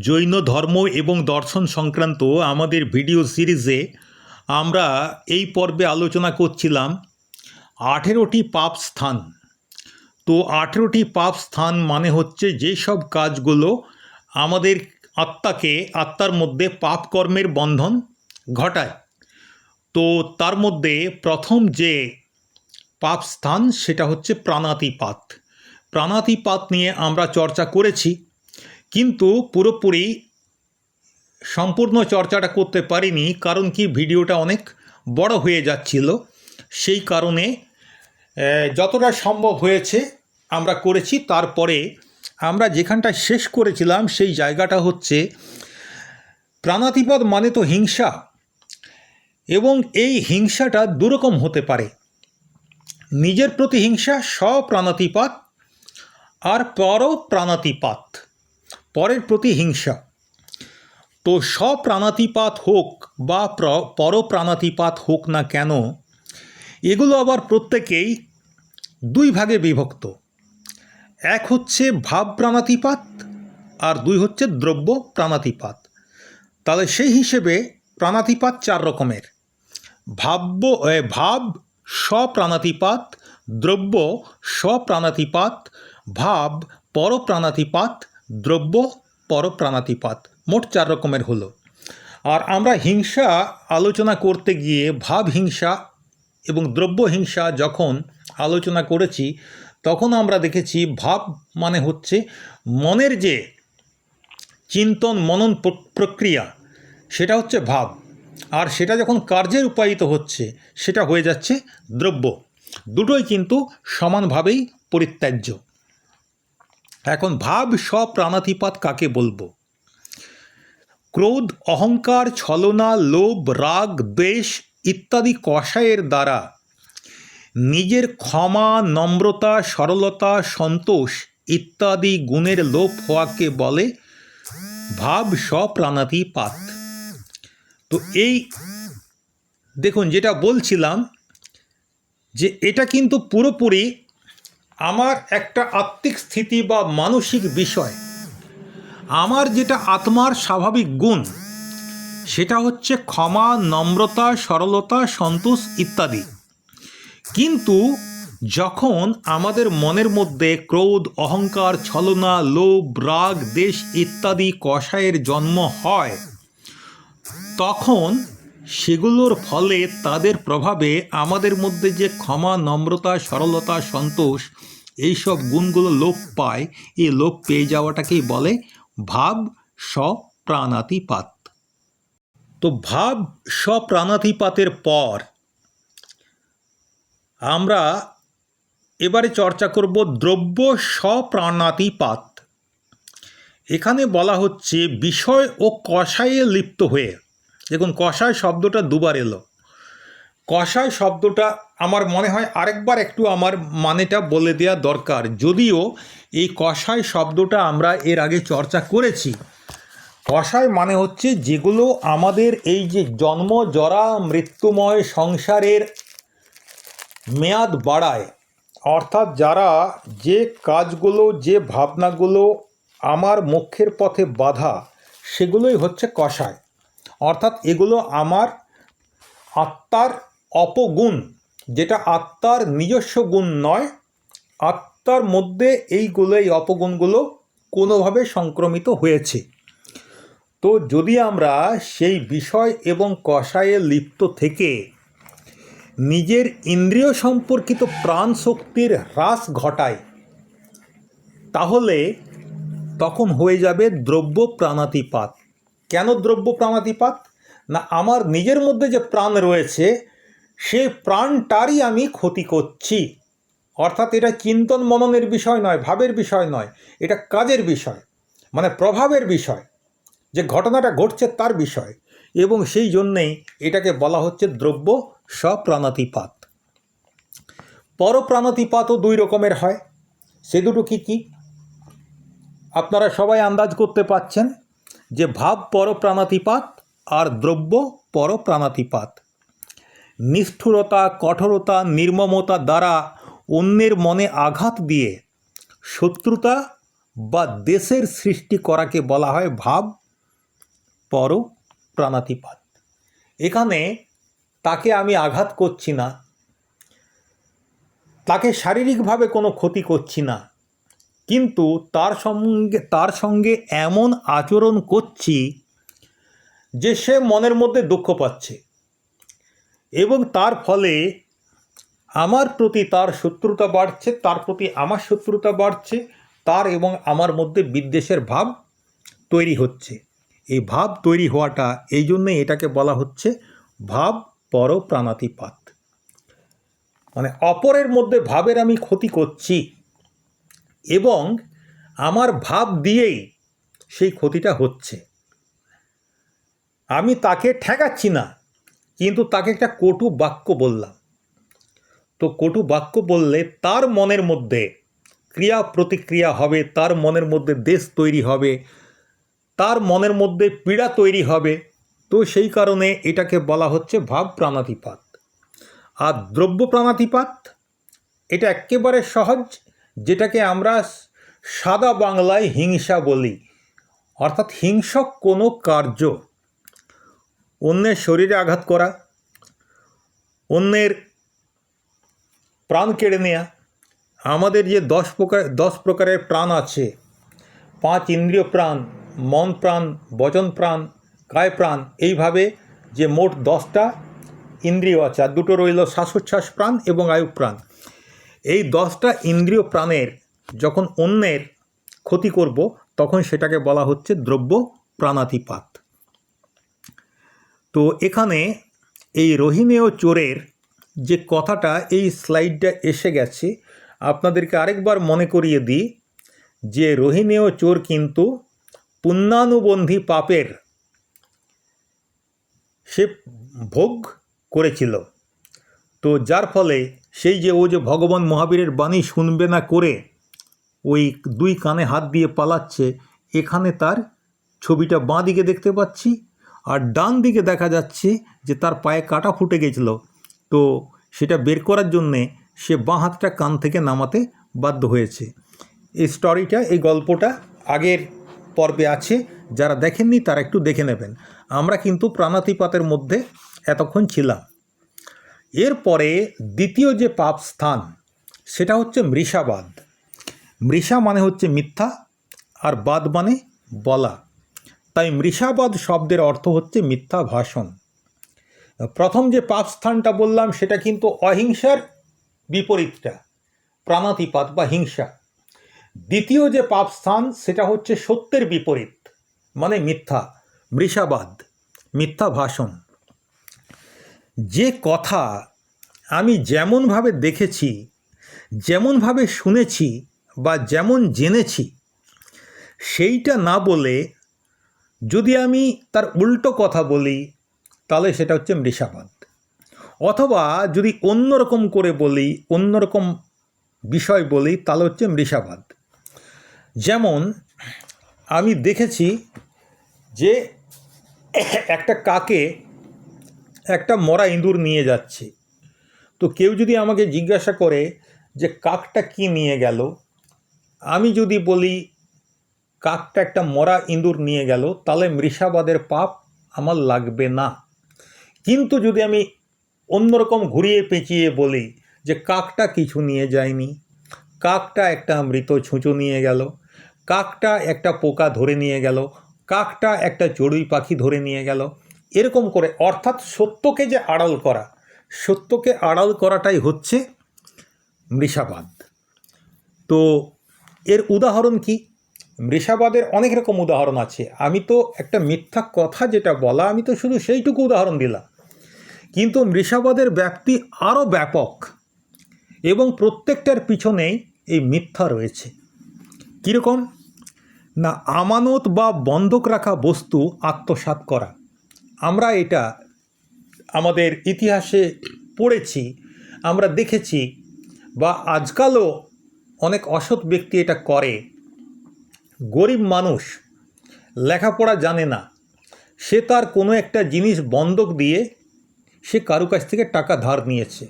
জৈন ধর্ম এবং দর্শন সংক্রান্ত আমাদের ভিডিও সিরিজে আমরা এই পর্বে আলোচনা করছিলাম আঠেরোটি পাপ স্থান। তো আঠেরোটি পাপ স্থান মানে হচ্ছে যেসব কাজগুলো আমাদের আত্মাকে, আত্মার মধ্যে পাপ কর্মের বন্ধন ঘটায়। তো তার মধ্যে প্রথম যে পাপ স্থান সেটা হচ্ছে প্রাণাতিপাত। প্রাণাতিপাত নিয়ে আমরা চর্চা করেছি। কিন্তু পুরোপুরি সম্পূর্ণ চর্চাটা করতে পারিনি, কারণ কি ভিডিওটা অনেক বড় হয়ে যাচ্ছিল। সেই কারণে যতটা সম্ভব হয়েছে আমরা করেছি। তারপরে আমরা যেখানটা শেষ করেছিলাম সেই জায়গাটা হচ্ছে প্রাণাতিপাত মানে তো হিংসা। এবং এই হিংসাটা দুরকম হতে পারে। নিজের প্রতি হিংসা স্বপ্রাণাতিপাত আর পর প্রাণাতিপাত পরের প্রতি হিংসা। তো স্বপ্রাণাতিপাত হোক বা প্র- পরপ্রাণাতিপাত হোক না কেন, এগুলো আবার প্রত্যেকেই দুই ভাগে বিভক্ত। এক হচ্ছে ভাব প্রাণাতিপাত আর দুই হচ্ছে দ্রব্য প্রাণাতিপাত তাহলে সেই হিসেবে প্রাণাতিপাত চার রকমের। ভাব্য ভাব, স্বপ্রাণাতিপাত, দ্রব্য, স্বপ্রাণাতিপাত, ভাব, পরপ্রাণাতিপাত দ্রব্য পরপ্রাণাতিপাত, মোট চার রকমের হলো। আর আমরা হিংসা আলোচনা করতে গিয়ে ভাব হিংসা এবং দ্রব্য হিংসা যখন আলোচনা করেছি, তখন আমরা দেখেছি ভাব মানে হচ্ছে মনের যে চিন্তন মনন প্র- প্রক্রিয়া, সেটা হচ্ছে ভাব। আর সেটা যখন কার্যে রূপায়িত হচ্ছে, সেটা হয়ে যাচ্ছে দ্রব্য। দুটোই কিন্তু সমানভাবেই পরিত্যাজ্য। এখন ভাব স্বপ্রাণাতিপাত কাকে বলব? ক্রোধ, অহংকার, ছলনা, লোভ, রাগ দ্বেষ ইত্যাদি কষায়ের দ্বারা নিজের ক্ষমা, নম্রতা, সরলতা, সন্তোষ ইত্যাদি গুণের লোপ হওয়াকে বলে ভাব স্বপ্রাণাতিপাত। তো এই দেখুন, যেটা বলছিলাম যে এটা কিন্তু পুরোপুরি আমার একটা আত্মিক স্থিতি বা মানসিক বিষয়। আমার যেটা আত্মার স্বাভাবিক গুণ, সেটা হচ্ছে ক্ষমা, নম্রতা, সরলতা, সন্তোষ ইত্যাদি। কিন্তু যখন আমাদের মনের মধ্যে ক্রোধ, অহংকার, ছলনা, লোভ, রাগ, দেশ ইত্যাদি কষায়ের জন্ম হয়, তখন সেগুলোর ফলে তাদের প্রভাবে আমাদের মধ্যে যে ক্ষমা, নম্রতা, সরলতা, সন্তোষ, এইসব গুণগুলো লোপ পায়, এই লোপ পেয়ে যাওয়াটাকেই বলে ভাব স্বপ্রাণাতিপাত। তো ভাব স্বপ্রাণাতিপাতের পর আমরা এবারে চর্চা করব দ্রব্য স্বপ্রাণাতিপাত। এখানে বলা হচ্ছে বিষয় ও কষায়ে লিপ্ত হয়ে দেখুন, কষায় শব্দটা দুবার এলো। কষায় শব্দটা আমার মনে হয় আরেকবার একটু আমার মানেটা বলে দেওয়া দরকার। যদিও এই কষায় শব্দটা আমরা এর আগে চর্চা করেছি। কষায় মানে হচ্ছে যেগুলো আমাদের এই যে জন্ম, জরা, মৃত্যুময় সংসারের মেয়াদ বাড়ায়। অর্থাৎ যারা যে কাজগুলো, যে ভাবনাগুলো আমার মুখ্যের পথে বাধা, সেগুলোই হচ্ছে কষায়। অর্থাৎ এগুলো আমার আত্মার অপগুণ, যেটা আত্মার নিজস্ব গুণ নয়, আত্মার মধ্যে এইগুলো, এই অপগুণগুলো কোনোভাবে সংক্রমিত হয়েছে। তো যদি আমরা সেই বিষয় এবং কষায়ে লিপ্ত থেকে নিজের ইন্দ্রিয় সম্পর্কিত প্রাণ শক্তির হ্রাস ঘটায় তাহলে তখন হয়ে যাবে দ্রব্য প্রাণাতিপাত। কেন দ্রব্য প্রাণাতিপাত? না, আমার নিজের মধ্যে যে প্রাণ রয়েছে সেই প্রাণটারই আমি ক্ষতি করছি। অর্থাৎ এটা চিন্তন মননের বিষয় নয়, ভাবের বিষয় নয়, এটা কাজের বিষয় মানে প্রভাবের বিষয়। যে ঘটনাটা ঘটছে তার বিষয়, এবং সেই জন্যেই এটাকে বলা হচ্ছে দ্রব্য স্বপ্রাণাতিপাত। পরপ্রাণাতিপাতও দুই রকমের হয়। সে দুটো কী কী? আপনারা সবাই আন্দাজ করতে পাচ্ছেন যে ভাব পরপ্রাণাতিপাত আর দ্রব্য পরপ্রাণাতিপাত। নিষ্ঠুরতা, কঠোরতা, নির্মমতা দ্বারা অন্যের মনে আঘাত দিয়ে শত্রুতা বা দেশের সৃষ্টি করাকে বলা হয় ভাব পর প্রাণাতিপাত এখানে তাকে আমি আঘাত করছি না, তাকে শারীরিকভাবে কোনো ক্ষতি করছি না কিন্তু তার সঙ্গে তার সঙ্গে এমন আচরণ করছি যে সে মনের মধ্যে দুঃখ পাচ্ছে। এবং তার ফলে আমার প্রতি তার শত্রুতা বাড়ছে, তার প্রতি আমার শত্রুতা বাড়ছে, তার এবং আমার মধ্যে বিদ্বেষের ভাব তৈরি হচ্ছে। এই ভাব তৈরি হওয়াটা, এই জন্যে এটাকে বলা হচ্ছে ভাব পর প্রাণাতিপাত মানে অপরের মধ্যে ভাবের আমি ক্ষতি করছি। এবং আমার ভাব দিয়েই সেই ক্ষতিটা হচ্ছে। আমি তাকে ঠেকাচ্ছি না, কিন্তু তাকে একটা কটু বাক্য বললাম। তো কটু বাক্য বললে তার মনের মধ্যে ক্রিয়া প্রতিক্রিয়া হবে, তার মনের মধ্যে দেশ তৈরি হবে, তার মনের মধ্যে পীড়া তৈরি হবে। তো সেই কারণে এটাকে বলা হচ্ছে ভাব প্রাণাতিপাত আর দ্রব্য প্রাণাতিপাত এটা একেবারে সহজ। যেটাকে আমরা সাদা বাংলায় হিংসা বলি। অর্থাৎ হিংসক কোনো কার্য, অন্যের শরীরে আঘাত করা, অন্যের প্রাণ কেড়ে নেয়া, আমাদের যে দশ প্রকার, দশ প্রকারের প্রাণ আছে, পাঁচ ইন্দ্রিয় প্রাণ, মন প্রাণ, বচন প্রাণ কায় প্রাণ, এইভাবে যে মোট দশটা ইন্দ্রিয় আছে, আর দুটো রইল শ্বাসোচ্ছ্বাস প্রাণ এবং আয়ু প্রাণ। এই দশটা ইন্দ্রিয় প্রাণের যখন অন্যের ক্ষতি করব, তখন সেটাকে বলা হচ্ছে দ্রব্য প্রাণাতিপাত। তো এখানে এই রোহিণেয় চোরের যে কথাটা এই স্লাইডটা এসে গেছে, আপনাদেরকে আরেকবার মনে করিয়ে দিই যে রোহিণেয় চোর কিন্তু পুণ্যানুবন্ধী পাপের সে ভোগ করেছিল। তো যার ফলে সেই যে ও যে ভগবান মহাবীরের বাণী শুনবে না করে ওই দুই কানে হাত দিয়ে পালাচ্ছে, এখানে তার ছবিটা বাঁ দিকে দেখতে পাচ্ছি আর ডান দিকে দেখা যাচ্ছে যে তার পায়ে কাটা ফুটে গেছিল। তো সেটা বের করার জন্যে সে বাঁ হাতটা কান থেকে নামাতে বাধ্য হয়েছে। এই স্টোরিটা এই গল্পটা আগের পর্বে আছে, যারা দেখেননি তারা একটু দেখে নেবেন। আমরা কিন্তু প্রাণাতিপাতের মধ্যে এতক্ষণ ছিলাম। এরপরে দ্বিতীয় যে পাপ স্থান, সেটা হচ্ছে মৃষাবাদ। মৃষা মানে হচ্ছে মিথ্যা, আর বাদ মানে বলা। তাই মৃষাবাদ শব্দের অর্থ হচ্ছে মিথ্যা ভাষণ। প্রথম যে পাপ স্থানটা বললাম, সেটা কিন্তু অহিংসার বিপরীতটা, প্রাণাতিপাত বা হিংসা। দ্বিতীয় যে পাপ স্থান, সেটা হচ্ছে সত্যের বিপরীত মানে মিথ্যা, মৃষাবাদ, মিথ্যা ভাষণ। যে কথা আমি যেমনভাবে দেখেছি, যেমনভাবে শুনেছি বা যেমন জেনেছি, সেইটা না বলে যদি আমি তার উল্টো কথা বলি, তাহলে সেটা হচ্ছে মৃষাবাদ। অথবা যদি অন্যরকম করে বলি, অন্যরকম বিষয় বলি, তাহলে হচ্ছে মৃষাবাদ। যেমন আমি দেখেছি যে একটা কাকে একটা মরা ইঁদুর নিয়ে যাচ্ছে। তো কেউ যদি আমাকে জিজ্ঞাসা করে যে কাকটা কি নিয়ে গেল, আমি যদি বলি, কাকটা একটা মরা ইঁদুর নিয়ে গেল, তাহলে মৃষাবাদের পাপ আমার লাগবে না। কিন্তু যদি আমি অন্যরকম ঘুরিয়ে পেঁচিয়ে বলি যে কাকটা কিছু নিয়ে যায়নি, কাকটা একটা মৃত ছুঁচো নিয়ে গেল, কাকটা একটা পোকা ধরে নিয়ে গেল, কাকটা একটা চড়ুই পাখি ধরে নিয়ে গেল এরকম করে, অর্থাৎ সত্যকে যে আড়াল করা, সত্যকে আড়াল করাটাই হচ্ছে মৃষাবাদ। তো এর উদাহরণ কি? মৃষাবাদের অনেক রকম উদাহরণ আছে। আমি তো একটা মিথ্যা কথা যেটা বলা, আমি তো শুধু সেইটুকু উদাহরণ দিলাম। কিন্তু মৃষাবাদের ব্যাপ্তি আরও ব্যাপক এবং প্রত্যেকটার পিছনেই এই মিথ্যা রয়েছে। কীরকম? না, আমানত বা বন্ধক রাখা বস্তু আত্মসাৎ করা। আমরা এটা আমাদের ইতিহাসে পড়েছি, আমরা দেখেছি বা আজকালও অনেক অসৎ ব্যক্তি এটা করে। গরিব মানুষ লেখাপড়া জানে না, সে তার কোনো একটা জিনিস বন্ধক দিয়ে সে কারু কাছ থেকে টাকা ধার নিয়েছে।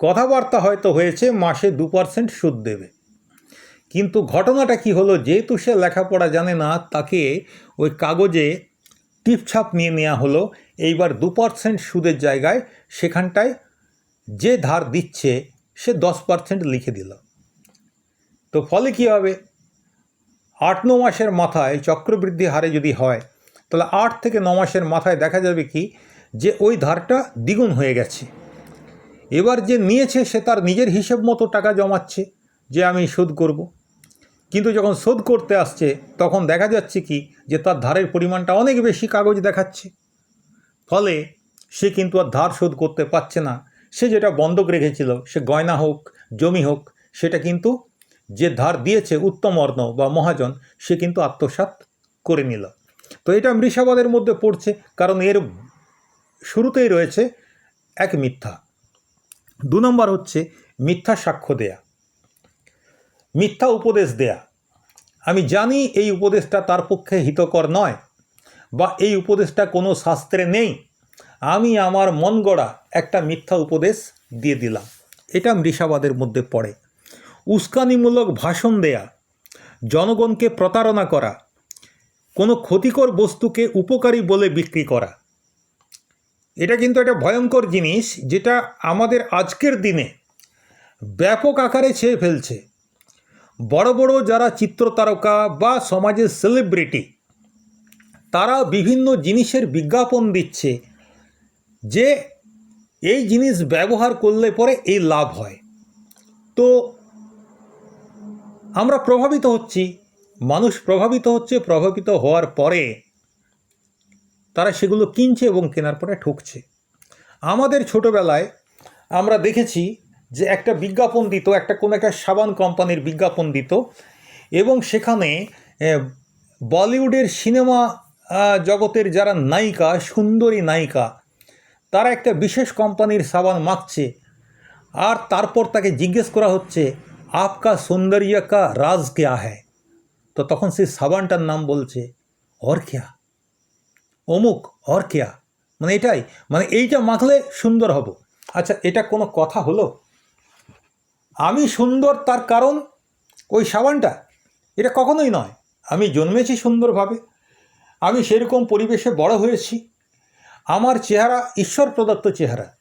কথাবার্তা হয়তো হয়েছে, মাসে দু পার্সেন্ট সুদ দেবে। কিন্তু ঘটনাটা কি হলো? যেহেতু সে লেখাপড়া জানে না, তাকে ওই কাগজে টিপছাপ নিয়ে নেওয়া হলো। এইবার দু পার্সেন্ট সুদের জায়গায় সেখানটায় যে ধার দিচ্ছে, সে দশ পার্সেন্ট লিখে দিল। তো ফলে কী হবে? আট, ন মাসের মাথায় চক্রবৃদ্ধি হারে যদি হয়, তাহলে আট থেকে ন মাসের মাথায় দেখা যাবে কি? যে ওই ধারটা দ্বিগুণ হয়ে গেছে। এবার যে নিয়েছে, সে তার নিজের হিসেব মতো টাকা জমাচ্ছে, যে আমি সুদ করব। কিন্তু যখন শোধ করতে আসছে, তখন দেখা যাচ্ছে কি যে তার ধারের পরিমাণটা অনেক বেশি কাগজ দেখাচ্ছে। ফলে সে কিন্তু আর ধার শোধ করতে পারছে না। সে যেটা বন্ধক রেখেছিল, সে গয়না হোক, জমি হোক, সেটা কিন্তু যে ধার দিয়েছে উত্তম অর্ণ বা মহাজন, সে কিন্তু আত্মসাৎ করে নিল। তো এটা মৃষাবাদের মধ্যে পড়ছে, কারণ এর শুরুতেই রয়েছে এক মিথ্যা। দু নম্বর হচ্ছে মিথ্যা সাক্ষ্য দেয়া। মিথ্যা উপদেশ দেয়া। আমি জানি এই উপদেশটা তার পক্ষে হিতকর নয়, বা এই উপদেশটা কোনো শাস্ত্রে নেই। আমি আমার মন গড়া একটা মিথ্যা উপদেশ দিয়ে দিলাম। এটা মৃষাবাদের মধ্যে পড়ে। উস্কানিমূলক ভাষণ দেয়া, জনগণকে প্রতারণা করা, কোনো ক্ষতিকর বস্তুকে উপকারী বলে বিক্রি করা। এটা কিন্তু একটা ভয়ঙ্কর জিনিস যেটা আমাদের আজকের দিনে ব্যাপক আকারে ছেয়ে ফেলছে। বড় বড় যারা চিত্রতারকা বা সমাজের সেলিব্রিটি তারা বিভিন্ন জিনিসের বিজ্ঞাপন দিচ্ছে যে এই জিনিস ব্যবহার করলে পরে এই লাভ হয়। তো আমরা প্রভাবিত হচ্ছি, মানুষ প্রভাবিত হচ্ছে, প্রভাবিত হওয়ার পরে তারা সেগুলো কিনছে এবং কেনার পরে ঠকছে। আমাদের ছোটোবেলায় আমরা দেখেছি যে একটা বিজ্ঞাপন দিত, একটা কোনো একটা সাবান কোম্পানির বিজ্ঞাপন দিত এবং সেখানে বলিউডের সিনেমা জগতের যারা নায়িকা, সুন্দরী নায়িকা, তারা একটা বিশেষ কোম্পানির সাবান মাখছে। আর তারপর তাকে জিজ্ঞেস করা হচ্ছে, আপকা সৌন্দর্য কা রাজ কেয়া হ্যায়? তো তখন সেই সাবানটার নাম বলছে, অর কেয়া? অমুক, অর কেয়া? মানে এটাই মানে এইটা মাখলে সুন্দর হব। আচ্ছা এটা কোনো কথা হলো? আমি সুন্দর তার কারণ ওই সাবানটা, এটা কখনোই নয়। আমি জন্মেছি সুন্দরভাবে। আমি সেরকম পরিবেশে বড় হয়েছি। আমার চেহারা ঈশ্বর প্রদত্ত চেহারা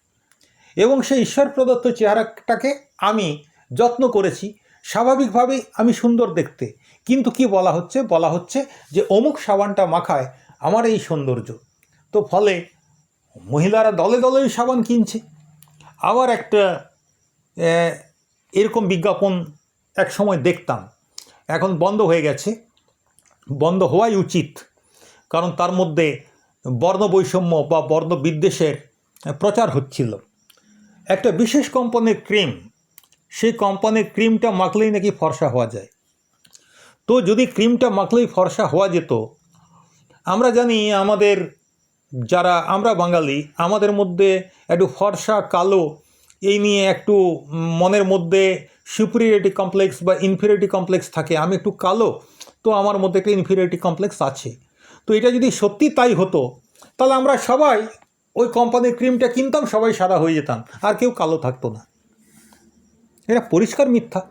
এবং সেই ঈশ্বর প্রদত্ত চেহারাটাকে আমি যত্ন করেছি। স্বাভাবিকভাবেই আমি সুন্দর দেখতে। কিন্তু কি বলা হচ্ছে? বলা হচ্ছে যে অমুক সাবানটা মাখায় আমার এই সৌন্দর্য। তো ফলে মহিলারা দলে দলে সাবান কিনছে। আবার একটা এরকম বিজ্ঞাপন এক সময় দেখতাম। এখন বন্ধ হয়ে গেছে। বন্ধ হওয়াই উচিত। কারণ তার মধ্যে বর্ণ বৈষম্য বা বর্ণ বিদ্বেষের প্রচার হচ্ছিল। একটা বিশেষ কোম্পানির ক্রিম, সেই কোম্পানির ক্রিমটা মাখলেই নাকি ফর্সা হওয়া যায়। তো যদি ক্রিমটা মাখলেই ফর্সা হওয়া যেত, আমরা জানি আমাদের যারা, আমরা বাঙালি, আমাদের মধ্যে একটু ফর্সা, কালো এই নিয়ে একটু মনের মধ্যে সুপিরিয়রিটি কমপ্লেক্স বা ইনফিরিয়রিটি কমপ্লেক্স থাকে। আমি একটু কালো, তো আমার মধ্যে একটা ইনফিরিয়রিটি কমপ্লেক্স আছে। তো এটা যদি সত্যি তাই হতো, তাহলে আমরা সবাই ওই কোম্পানির ক্রিমটা কিনতাম, সবাই সাদা হয়ে যেতাম, আর কেউ কালো থাকতো না। এটা পরিষ্কার মিথ্যা।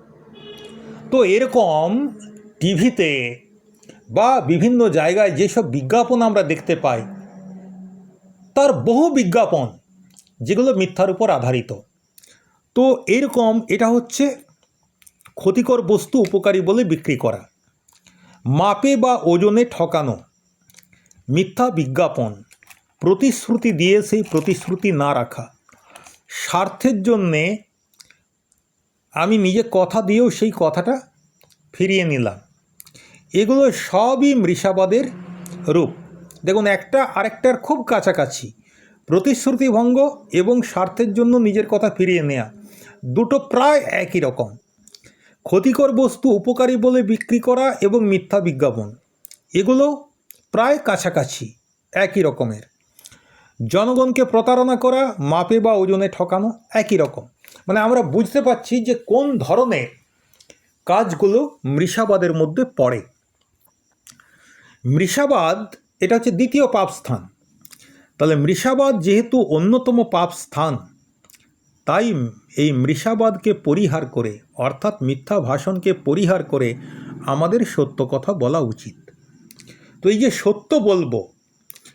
তো এরকম টিভিতে বা বিভিন্ন জায়গায় যেসব বিজ্ঞাপন আমরা দেখতে পাই, তার বহু বিজ্ঞাপন, যেগুলো মিথ্যার উপর আধারিত। তো এরকম এটা হচ্ছে ক্ষতিকর বস্তু উপকারী বলে বিক্রি করা। মাপে বা ওজনে ঠকানো, মিথ্যা বিজ্ঞাপন, প্রতিশ্রুতি দিয়ে সেই প্রতিশ্রুতি না রাখা। স্বার্থের জন্যে আমি নিজে কথা দিয়েও সেই কথাটা ফিরিয়ে নিলাম। এগুলো সবই মৃষাবাদের রূপ। দেখুন, একটা আরেকটার খুব কাছাকাছি। প্রতিশ্রুতিভঙ্গ এবং স্বার্থের জন্য নিজের কথা ফিরিয়ে নেওয়া দুটো প্রায় একই রকম। ক্ষতিকর বস্তু উপকারী বলে বিক্রি করা এবং মিথ্যা বিজ্ঞাপন, এগুলো প্রায় কাছাকাছি, একই রকমের। জনগণকে প্রতারণা করা, মাপে বা ওজনে ঠকানো, একই রকম। মানে আমরা বুঝতে পারছি যে কোন ধরনের কাজগুলো মৃষাবাদের মধ্যে পড়ে। মৃষাবাদ, এটা হচ্ছে দ্বিতীয় পাপ স্থান। তাহলে মৃষাবাদ যেহেতু অন্যতম পাপ স্থান, তাই এই মৃষাবাদকে পরিহার করে, অর্থাৎ মিথ্যা ভাষণকে পরিহার করে আমাদের সত্য কথা বলা উচিত। তো এই যে সত্য বলব,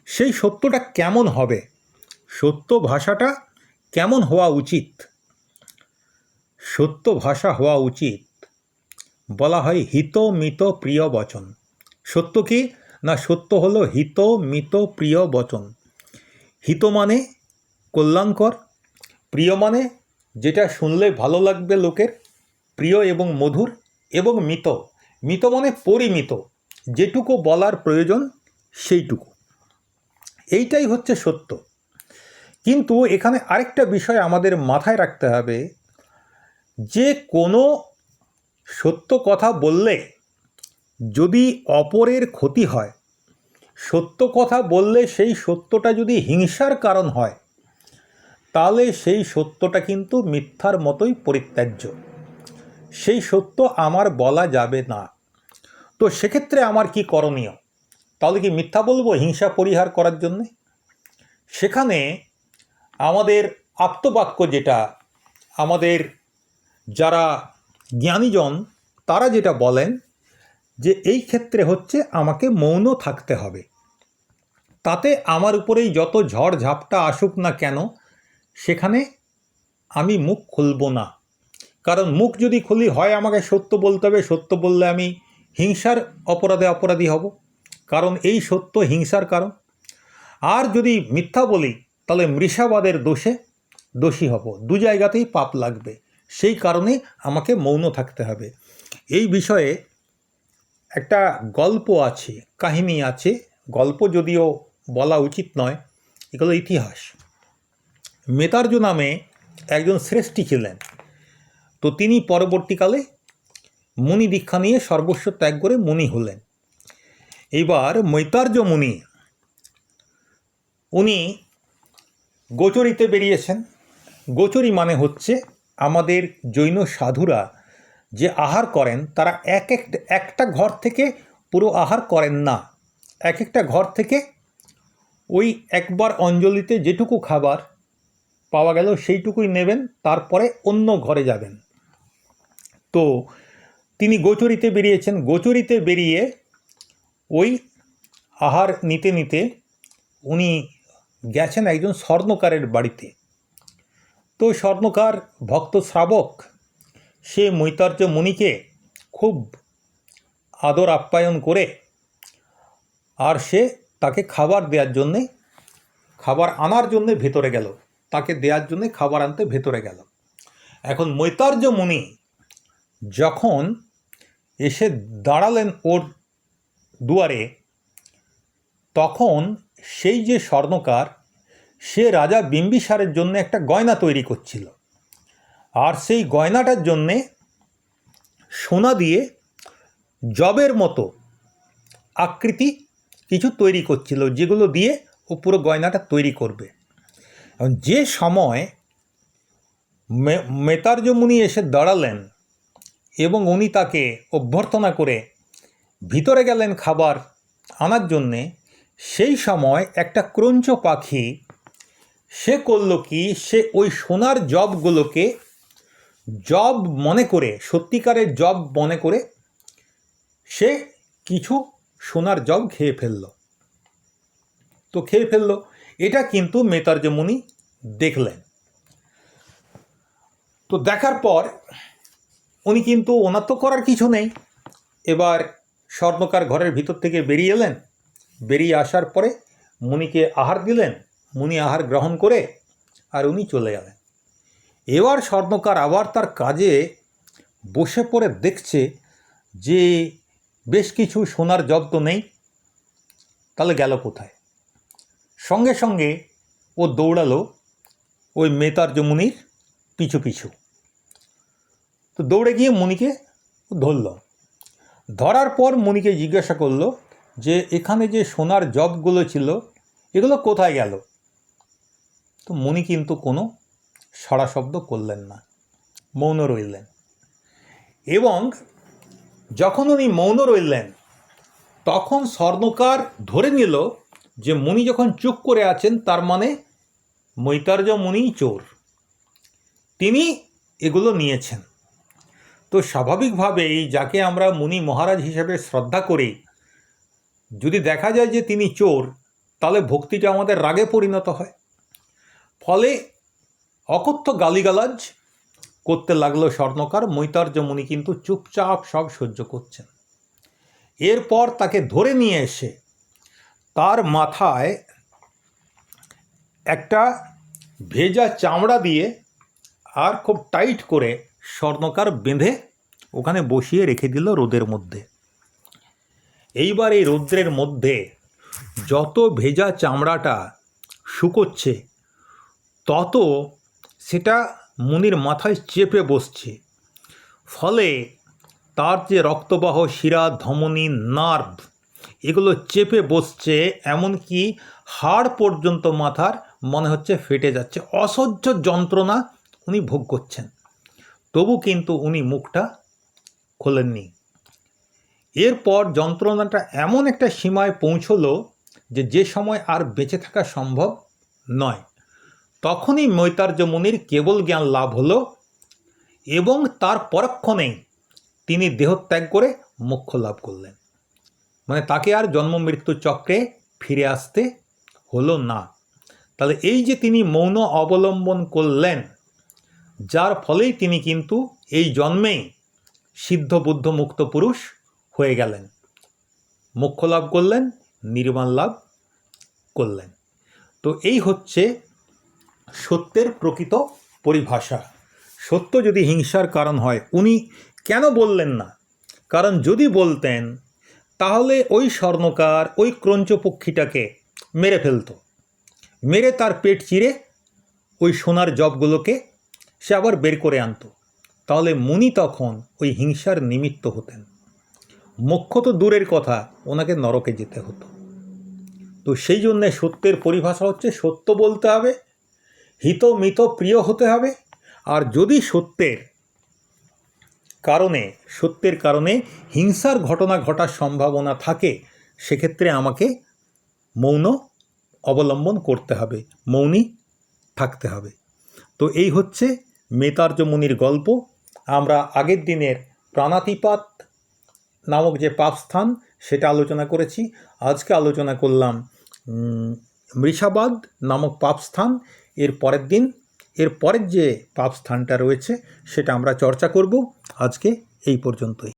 সেই সত্যটা কেমন হবে? সত্য ভাষাটা কেমন হওয়া উচিত? সত্য ভাষা হওয়া উচিত বলা হয় হিত মিত প্রিয় বচন। সত্য কি? না, সত্য হলো হিত মিত প্রিয় বচন। হিত মানে কল্যাণকর, প্রিয় মানে যেটা শুনলে ভালো লাগবে লোকের, প্রিয় এবং মধুর এবং মিত। মিত মানে পরিমিত। যেটুকু বলার প্রয়োজন, সেইটুকু। এইটাই হচ্ছে সত্য। কিন্তু এখানে আরেকটা বিষয় আমাদের মাথায় রাখতে হবে, যে কোনো সত্য কথা বললে যদি অপরের ক্ষতি হয়, সত্য কথা বললে সেই সত্যটা যদি হিংসার কারণ হয় তাহলে সেই সত্যটা কিন্তু মিথ্যার মতোই পরিত্যাজ্য। সেই সত্য আমার বলা যাবে না। তো সেক্ষেত্রে আমার কি করণীয়? তাহলে কি মিথ্যা বলব হিংসা পরিহার করার জন্যে? সেখানে আমাদের আপ্তবাক্য যেটা, আমাদের যারা জ্ঞানীজন, তারা যেটা বলেন যে এই ক্ষেত্রে হচ্ছে আমাকে মৌন থাকতে হবে। তাতে আমার উপরেই যত ঝড় ঝাপটা আসুক না কেন সেখানে আমি মুখ খুলব না। কারণ মুখ যদি খুলি, হয় আমাকে সত্য বলতে হবে। সত্য বললে আমি হিংসার অপরাধে অপরাধী হব। কারণ এই সত্য হিংসার কারণ। আর যদি মিথ্যা বলি, তাহলে মৃষাবাদের দোষে দোষী হব। দু জায়গাতেই পাপ লাগবে। সেই কারণে আমাকে মৌন থাকতে হবে। এই বিষয়ে একটা গল্প আছে, কাহিনী আছে। গল্প যদিও বলা উচিত নয়, এগুলো ইতিহাস। মেতার্য নামে একজন শ্রেষ্ঠী ছিলেন। তো তিনি পরবর্তীকালে মুনি দীক্ষা নিয়ে সর্বস্ব ত্যাগ করে মুনি হলেন। এবার মৈতার্য মুনি, উনি গোচরিতে বেরিয়েছেন। গোচরি মানে হচ্ছে আমাদের জৈন সাধুরা যে আহার করেন, তারা এক এক, একটা ঘর থেকে পুরো আহার করেন না। এক একটা ঘর থেকে ওই একবার অঞ্জলিতে যেটুকু খাবার পাওয়া গেল সেইটুকুই নেবেন, তারপরে অন্য ঘরে যাবেন। তো তিনি গোচরিতে বেরিয়েছেন। গোচরিতে বেরিয়ে ওই আহার নিতে নিতে উনি গেছেন একজন স্বর্ণকারের বাড়িতে। তো স্বর্ণকার ভক্ত শ্রাবক, সে মৈতার্য মুনিকে খুব আদর আপ্যায়ন করে আর সে তাকে খাবার দেওয়ার জন্যে, খাবার আনার জন্যে ভেতরে গেল। তাকে দেওয়ার জন্যে খাবার আনতে ভেতরে গেল। এখন মৈতার্য মুনি যখন এসে দাঁড়ালেন ওর দুয়ারে, তখন সেই যে স্বর্ণকার, সে রাজা বিম্বিসারের জন্য একটা গয়না তৈরি করছিল। আর সেই গয়নাটার জন্যে সোনা দিয়ে জবের মতো আকৃতি কিছু তৈরি করছিল, যেগুলো দিয়ে ও পুরো গয়নাটা তৈরি করবে। এখন যে সময় মেতার্য মুনি এসে দাঁড়ালেন এবং উনি তাকে অভ্যর্থনা করে ভিতরে গেলেন খাবার আনার জন্যে, সেই সময় একটা ক্রঞ্চ পাখি, সে করল কি, সে ওই সোনার জবগুলোকে জব মনে করে, সত্যিকারের জব মনে করে, সে কিছু সোনার জব খেয়ে ফেলল। তো খেয়ে ফেলল। এটা কিন্তু মেতার্য মুনি দেখলেন। তো দেখার পর উনি কিন্তু ওনার তো করার কিছু নেই। এবার স্বর্ণকার ঘরের ভিতর থেকে বেরিয়ে এলেন। বেরিয়ে আসার পরে মুনিকে আহার দিলেন। মুনি আহার গ্রহণ করে আর উনি চলে গেলেন। এবার স্বর্ণকার আবার তার কাজে বসে পড়ে দেখছে যে বেশ কিছু সোনার জব তো নেই। তাহলে গেল কোথায়? সঙ্গে সঙ্গে ও দৌড়ালো ওই মেতার মুনির পিছু পিছু। তো দৌড়ে গিয়ে মুনিকে ধরল। ধরার পর মুনিকে জিজ্ঞাসা করল যে, এখানে যে সোনার জবগুলো ছিল, এগুলো কোথায় গেল? তো মুনি কিন্তু কোনো সাড়া শব্দ করলেন না, মৌন রইলেন। এবং যখন উনি মৌন রইলেন, তখন স্বর্ণকার ধরে নিল যে মুনি যখন চুপ করে আছেন, তার মানে মৈতার্য মুনিই চোর। তিনি এগুলো নিয়েছেন। তো স্বাভাবিকভাবেই যাকে আমরা মুনি মহারাজ হিসেবে শ্রদ্ধা করি, যদি দেখা যায় যে তিনি চোর, তাহলে ভক্তিটা আমাদের রাগে পরিণত হয়। ফলে অকথ্য গালিগালাজ করতে লাগল স্বর্ণকার, মৈতার্য মুনি কিন্তু চুপচাপ সব সহ্য করছেন। এরপর তাকে ধরে নিয়ে এসে তার মাথায় একটা ভেজা চামড়া দিয়ে আর খুব টাইট করে স্বর্ণকার বেঁধে ওখানে বসিয়ে রেখে দিল রোদের মধ্যে। এইবার এই রৌদ্রের মধ্যে যত ভেজা চামড়াটা শুকোচ্ছে, তত সেটা মুনির মাথায় চেপে বসছে। ফলে তার যে রক্তবাহ, শিরা, ধমনী, নার্ভ এগুলো চেপে বসছে, এমনকি হাড় পর্যন্ত মাথার মনে হচ্ছে ফেটে যাচ্ছে। অসহ্য যন্ত্রণা উনি ভোগ করছেন। তবু কিন্তু উনি মুখটা খোলেননি। এরপর যন্ত্রণাটা এমন একটা সীমায় পৌঁছলো যে যে সময় আর বেঁচে থাকা সম্ভব নয়। তখনই মৈতার্য মুনির কেবল জ্ঞান লাভ হলো এবং তার পরক্ষণেই তিনি দেহত্যাগ করে মোক্ষ লাভ করলেন। মানে তাকে আর জন্ম মৃত্যু চক্রে ফিরে আসতে হলো না। তাহলে এই যে তিনি মৌন অবলম্বন করলেন, যার ফলেই তিনি কিন্তু এই জন্মেই সিদ্ধ বুদ্ধ মুক্ত পুরুষ হয়ে গেলেন। মোক্ষ লাভ করলেন নির্মাণ লাভ করলেন। তো এই হচ্ছে সত্যের প্রকৃত পরিভাষা। সত্য যদি হিংসার কারণ হয়, উনি কেন বললেন না? কারণ যদি বলতেন তাহলে ওই স্বর্ণকার ওই ক্রঞ্চ পক্ষীটাকে মেরে ফেলতো। মেরে তার পেট চিরে ওই সোনার জবগুলোকে সে আবার বের করে আনতো। তাহলে মুনি তখন ওই হিংসার নিমিত্ত হতেন। মোক্ষ তো দূরের কথা, ওনাকে নরকে যেতে হতো। তো সেই জন্যে সত্যের পরিভাষা হচ্ছে সত্য বলতে হবে হিত মিত প্রিয় হতে হবে, আর যদি সত্যের কারণে, সত্যের কারণে হিংসার ঘটনা ঘটার সম্ভাবনা থাকে, সেক্ষেত্রে আমাকে মৌন অবলম্বন করতে হবে মৌনী থাকতে হবে। তো এই হচ্ছে মেতার্য মুনির গল্প। আমরা আগের দিনের প্রাণাতিপাত নামক যে পাপস্থান, সেটা আলোচনা করেছি। আজকে আলোচনা করলাম মৃষাবাদ নামক পাপস্থান। এর পরের দিন এর পরের যে পাপ স্থানটা রয়েছে সেটা আমরা চর্চা করব আজকে এই পর্যন্তই।